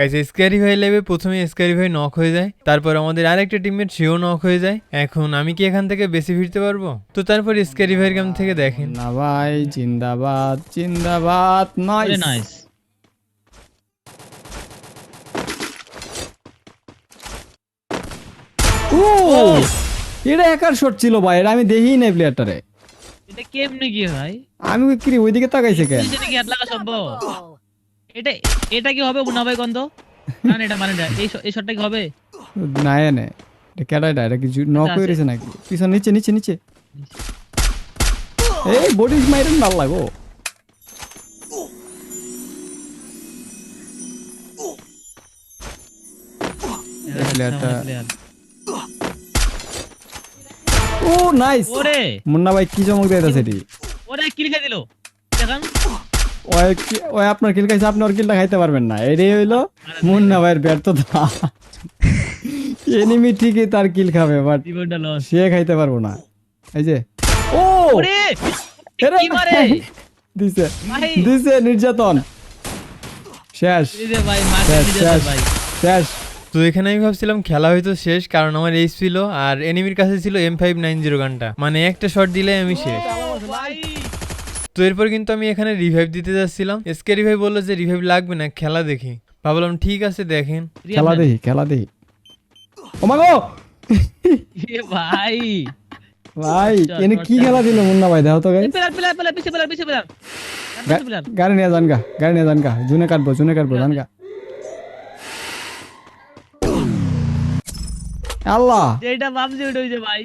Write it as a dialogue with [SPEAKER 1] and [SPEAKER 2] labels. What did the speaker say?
[SPEAKER 1] Guys scary ভাই লেবে প্রথমে স্ক্যারি ভাই নক হয়ে যায় তারপর আমাদের আরেকটা টিমমেট সেও নক হয়ে যায়। এখন আমি কি এখান থেকে বেশি ফিরতে পারব? তো তারপর স্ক্যারি ভাইয়ের কাম থেকে দেখেন।
[SPEAKER 2] না ভাই জিন্দাবাদ জিন্দাবাদ নাইস
[SPEAKER 3] নাইস
[SPEAKER 2] ও এটা একার শট ছিল ভাই এটা আমি দেখিই নাই প্লেয়ারটারে
[SPEAKER 3] এটা কেমনে কি ভাই
[SPEAKER 2] আমি কি ওইদিকে তাকাইছে কেন?
[SPEAKER 3] লাগা সম্ভব? এটা এটা কি হবে মুন্না ভাই গন্ধ? না না, এটা মানে না। এই এই শটটা কি হবে?
[SPEAKER 2] না এনে এটা কেডা এটা? এটা কি নক হয়ে রয়েছে নাকি? পিছন নিচে নিচে নিচে। এই বডি মাইরেন ভালো লাগো। ও নাইস
[SPEAKER 3] ওরে!
[SPEAKER 2] মুন্না ভাই কি চমক দিয়ে এটি?
[SPEAKER 3] ওরে কিল দিল। দেখান।
[SPEAKER 2] ওই কি- ওই আপনার কিল খাইছে আপনি ওর কিলটা খাইতে পারবেন না। এটাই হইল মুন্না ভাইয়ের ব্যর্থতা। এনিমি ঠিকই তার কিল খাবে বাট সে খাইতে পারব না। এই যে। ও! দিছে। দিছে নির্যাতন। শেষ। শেষ শেষ
[SPEAKER 1] তো এখানে আমি ভাবছিলাম খেলা হয়তো শেষ কারণ আমার এইচ ছিল আর এনিমির কাছে ছিল এম ফাইভ নাইন জিরো গানটা মানে একটা শট দিলে আমি শেষ। তো এরপর কিন্তু আমি এখানে রিভাইভ দিতে যাচ্ছিলাম। এসকে ভাই বলল যে রিভাইভ লাগবে না খেলা দেখি। ভাবলাম ঠিক আছে দেখেন।
[SPEAKER 2] খেলা দেখি খেলা দেখি। ও মা গো!
[SPEAKER 3] এ ভাই।
[SPEAKER 2] ভাই এনে কি খেলা দিল মুন্না ভাই দেখো তো গাই
[SPEAKER 3] পেলার পেলার পেলার পিছে পেলার পিছে পেলার
[SPEAKER 2] গাড়ি নিয়ে যান গা গাড়ি নিয়ে যান গা জুনে কাটবো জুনে কাটবো যান গা। আল্লাহ!
[SPEAKER 3] যেটা ভাবছি হইছে ভাই।